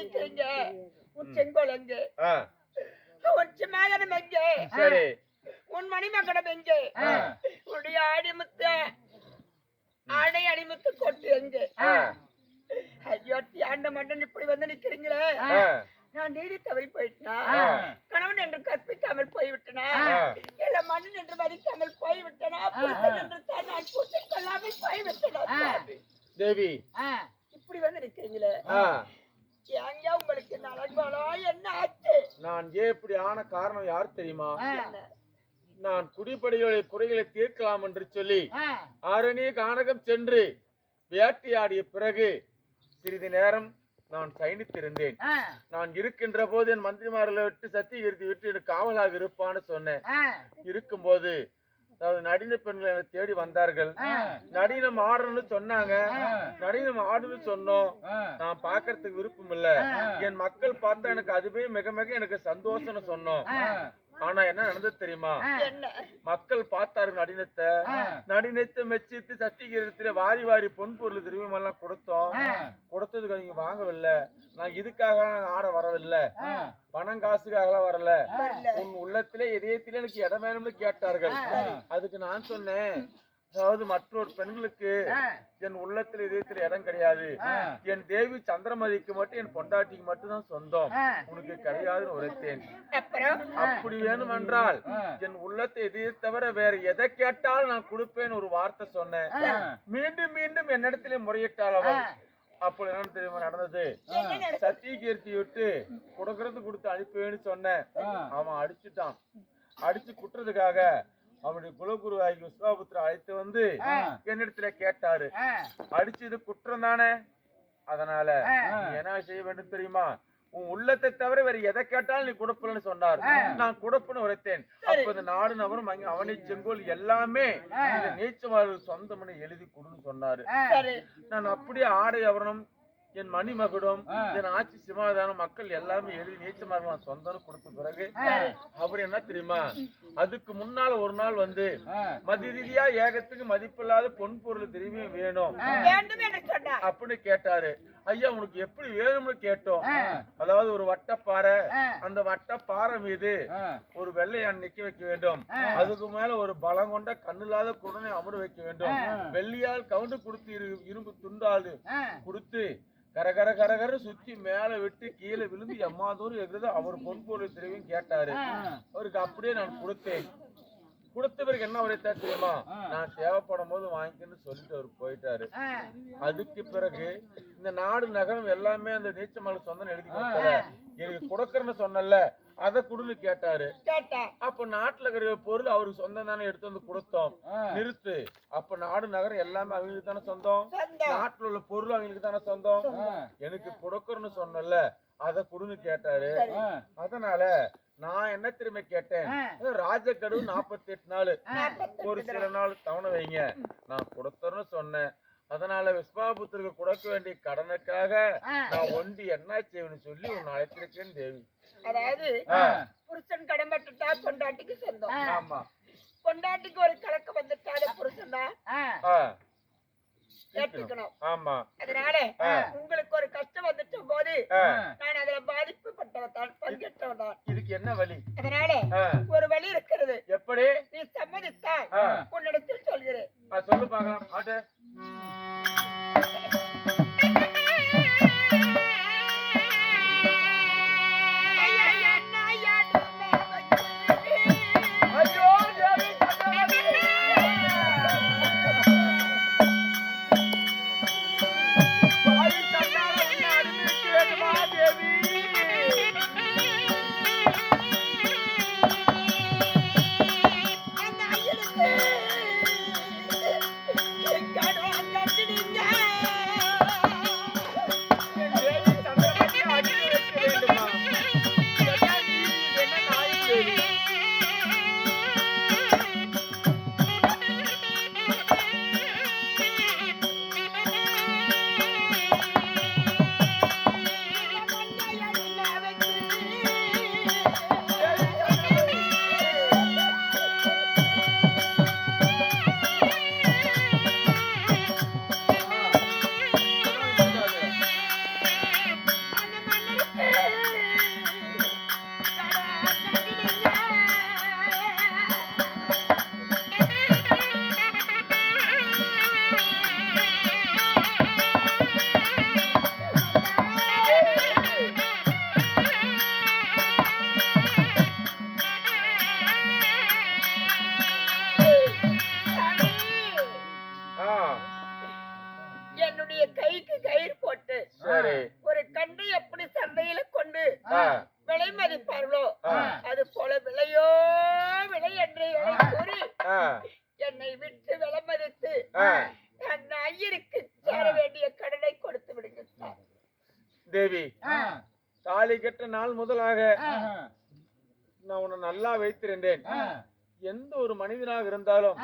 நிக்கிறீங்க உன் செங்கோல் எங்க ஆ, உன் சிம்மாதனம் எங்க? சரி. உன் மணிமகடம் எங்க? ஆ. உன்னுடைய அடிமுத்த ஆடை அடிமுத்து கொட்டு எங்க? மன்னன் இப்படி வந்து நிக்கிறீங்களே. நான் நீதி தவறி போயிட்டனா? ஆ. கணவன் என்று கற்பிக்காமல் போய்விட்டனா. இல்ல மன்னன் என்று மதிக்காமல் போய்விட்டனா? என்று தான் நான் பூசிக் கொள்ளாமல் போய்விட்டனா. தேவி. இப்படி வந்து நிக்கிறீங்களே ஆ, எங்க உங்களுக்கு நலங்கோலோ என்ன ஆச்சு நான் ஏன் இப்படி ஆன காரணம் யார் தெரியுமா? நான் குடிப்படைகளுடைய குறைகளை தீர்க்கலாம் என்று சொல்லி ஆரணி கானகம் சென்று வேட்டையாடிய பிறகு சிறிது நேரம் நான் சயனித்திருந்தேன் நான் இருக்கின்ற போது என் மந்திரிமார்களை விட்டு சத்தியகிருத்தி விட்டு எனக்கு காவலாக இருப்பான்னு சொன்னேன். இருக்கும்போது அதாவது நடின பெண்கள் என்னை தேடி வந்தார்கள். நடினம் ஆடணும்னு சொன்னாங்க. நடினம் ஆடணும்னு சொன்னோம். நான் பார்க்கறதுக்கு விருப்பம் இல்ல. என் மக்கள் பார்த்தா எனக்கு அதுவே மிக மிக எனக்கு சந்தோஷம்னு சொன்னோம். ஆனா என்ன நடந்தது தெரியுமா? என்ன? மக்கள் பார்த்தாரு நடினத்தை. நடினத்தை மெச்சித்து சத்தியகிரத்துல வாரி வாரி பொன் பொருள் திரும்பியம் எல்லாம் கொடுத்தோம் கொடுத்ததுக்கு நீங்க வாங்கவில்லை. நான் இதுக்காக ஆட வரவில்லை. பணம் காசுக்காக வரல. வரல. உன் உள்ளத்திலே இதயத்திலே எனக்கு இடம் வேணும்னு கேட்டார்கள். அதுக்கு நான் சொன்னேன். அதாவது மற்றொரு பெண்களுக்கு என் உள்ளத்தில் இதயத்தில் இடம் கிடையாது. என் தேவி சந்திரமதிக்கு மட்டும் என் பொண்டாட்டிக்கு மட்டும் தான் சொந்தம் உனக்கு கிடையாதுன்னு உரைத்தேன். அப்புறம்? அப்படி வேணுமென்றால் என் உள்ளத்தை இதையே தவிர வேற எதை கேட்டாலும் நான் கொடுப்பேன் ஒரு வார்த்தை சொன்னேன். மீண்டும் மீண்டும் என்னிடத்திலே முறையிட்டாள் அவள் அப்போ என்ன தெரியுமா நடந்தது? என்ன நடக்குது? சத்தியகீர்த்தி விட்டு கொடுக்கறது கொடுத்து அனுப்புவேன்னு சொன்னேன். அவன் அடிச்சுட்டான். அடிச்சு குட்டுறதுக்காக அவனுடைய குலகுருவாகி விஸ்வாபுத்திர அழைத்து வந்து என்னிடத்துல கேட்டாரு. அடிச்சது குற்றம் தானே? அதனால என்ன செய்ய வேண்டும் தெரியுமா? உன் உள்ளத்தை தவிர வேற எதை கேட்டாலும் நீ கொடுப்பலன்னு சொன்னார். நான் கொடுப்புன்னு உரைத்தேன். அப்ப இந்த நாடு நபரும் அங்க அவனை செங்கோல் எல்லாமே இந்த நீச்சவாளர் சொந்தம்னு எழுதி கொடுன்னு சொன்னாரு. நான் அப்படியே ஆடை அவரணம் என் மணிமகுடம் என் ஆட்சி சிமாதானம் மக்கள் எல்லாமே எழுதி நீச்சமார்கள் சொந்தம் கொடுத்த பிறகு அவர் என்ன தெரியுமா? அதுக்கு முன்னால ஒரு நாள் வந்து மதி ரீதியா ஏகத்துக்கு மதிப்பில்லாத பொன் பொருள் திரும்பி வேணும். அப்படின்னு கேட்டாரு. ஐயா உனக்கு எப்படி வேணும்னு கேட்டோம். அதாவது ஒரு வட்டப்பாறை அந்த வட்டப்பாறை மீது ஒரு வெள்ளையான் நிக்க வைக்க வேண்டும். அதுக்கு மேல ஒரு பலம் கொண்ட கண்ணில்லாத குடனை அமர வைக்க வேண்டும். வெள்ளியால் கவுண்டு கொடுத்து இரு- இரும்பு துண்டாது கொடுத்து கரகர கரகர சுத்தி மேல விட்டு கீழே விழுந்து எம்மாதூரம் எகிறது அவர் பொன் பொருள் தெரியும் கேட்டாரு. அவருக்கு அப்படியே நான் கொடுத்தேன். கொடுத்த பிறகு என்ன உரைத்தா தெரியுமா? நான் தேவைப்படும் போது வாங்கிக்கன்னு சொல்லிட்டு அவர் போயிட்டாரு. அதுக்கு பிறகு இந்த நாடு நகரம் எல்லாமே அந்த நீச்சமலை சொந்தம் எழுதி கொடுத்தல எனக்கு கொடுக்கறன்னு சொன்னல அத குடுன்னு கேட்டாரு. அப்ப நாட்டுல இருக்கிற பொருள் அவருக்கு சொந்தம் தானே எடுத்து வந்து கொடுத்தோம். நிறுத்து. அப்ப நாடு நகரம் எல்லாமே அவங்களுக்கு தானே சொந்தம்? சொந்தம். நாட்டுல உள்ள பொருள் அவங்களுக்கு தானே சொந்தம்? எனக்கு கொடுக்கறன்னு சொன்னல அத குடுன்னு கேட்டாரு. அதனால நான் என்ன திரும்ப கேட்டேன்? ராஜக்கடு நாற்பத்தி எட்டு நாள். ஒரு சில நாள் தவணை வைங்க. நான் கொடுத்தேன்னு சொன்னேன். அதனால விஸ்வாபுத்திற்கு கொடுக்க வேண்டிய கடனுக்காக நான் ஒண்டி என்ன செய்வேன்னு சொல்லி உன்னை அழைத்திருக்கேன் தேவி. அதாவது புருஷன் கடன்பட்டுட்டா பொண்டாட்டிக்கு சொந்தம். ஆமா. பொண்டாட்டிக்கு ஒரு கலக்கம் வந்துட்டாலே புருஷன் தான் ஏற்றுக்கணும் ஆமா. அதனால. உங்களுக்கு ஒரு கஷ்டம் வந்துட்ட போது நான் அதுல பாதிப்புப்பட்டவன் தான் பங்கேற்றவன் தான். இதுக்கு என்ன வழி? அதனால ஒரு வழி இருக்கிறது. எப்படி? நீ சம்மதித்தால். உன்னிடத்தில் சொல்கிறேன். சொல்லு பாக்கலாம் தேவி தாலி கட்ட நாள் முதலாக நான் உன்னை நல்லா வைத்திருந்தேன். எந்த ஒரு மனிதனாக இருந்தாலும்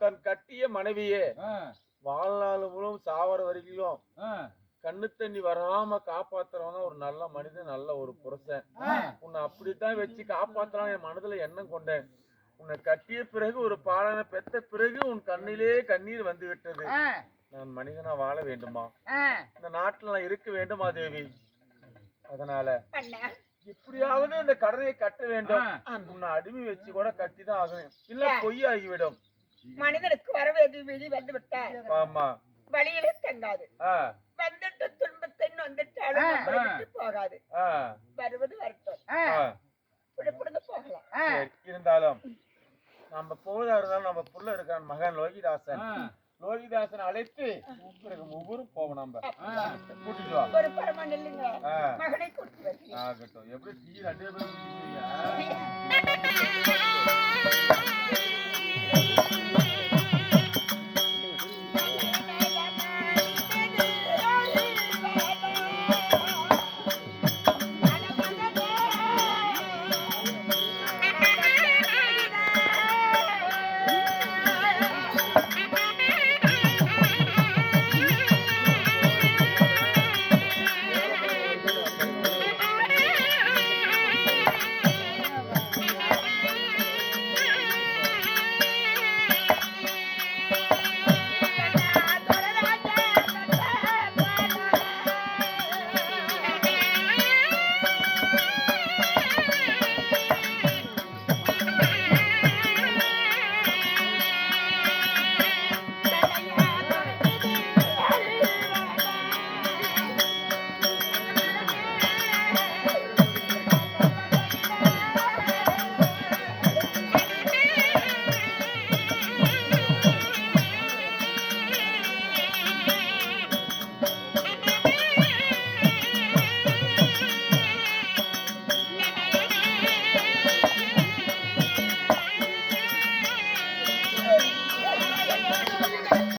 தன் கட்டிய மனைவியே வாழ்நாள் முழுவதும் சாவர வரைக்கும் கண்ணு தண்ணி வராம காப்பாத்துறவங்க ஒரு நல்ல மனிதன் நல்ல ஒரு புருஷன். உன்னை அப்படித்தான் வச்சு காப்பாத்தலாம் என் மனதுல எண்ணம் கொண்டேன். உன்னை கட்டிய பிறகு ஒரு பாலனை பெத்த பிறகு உன் கண்ணிலே கண்ணீர் வந்து விட்டது. நான் மனிதனா வாழ வேண்டுமா? இந்த நாட்டுல நான் இருக்க வேண்டுமா தேவி? அதனால அண்ணா எப்படியாவது இந்த கடனை கட்ட வேண்டும். உன்னை அடிமை வச்சு கூட கட்டி தான் ஆகணும். இல்ல பொய் ஆகிவிடும் மனிதனுக்கு வர வேண்டிய விதி வந்து விட்டால் ஆமா. வழியிலே தங்காது. வந்துட்டு துன்பத்தின் வந்துட்டாலும் போகாது. வருவது வரட்டும். போகலாம். இருந்தாலும் நம்ம போதா இருந்தாலும் நம்ம புள்ள இருக்கான் மகன் லோகிதாசன். லோகிதாசன் அழைத்து பிறகு ஒவ்வொரும் போவோம் நம்ம கூட்டிட்டு வா. ஒரு பரமன் ஆகட்டும். எப்படி டீ ரெண்டு பேரும்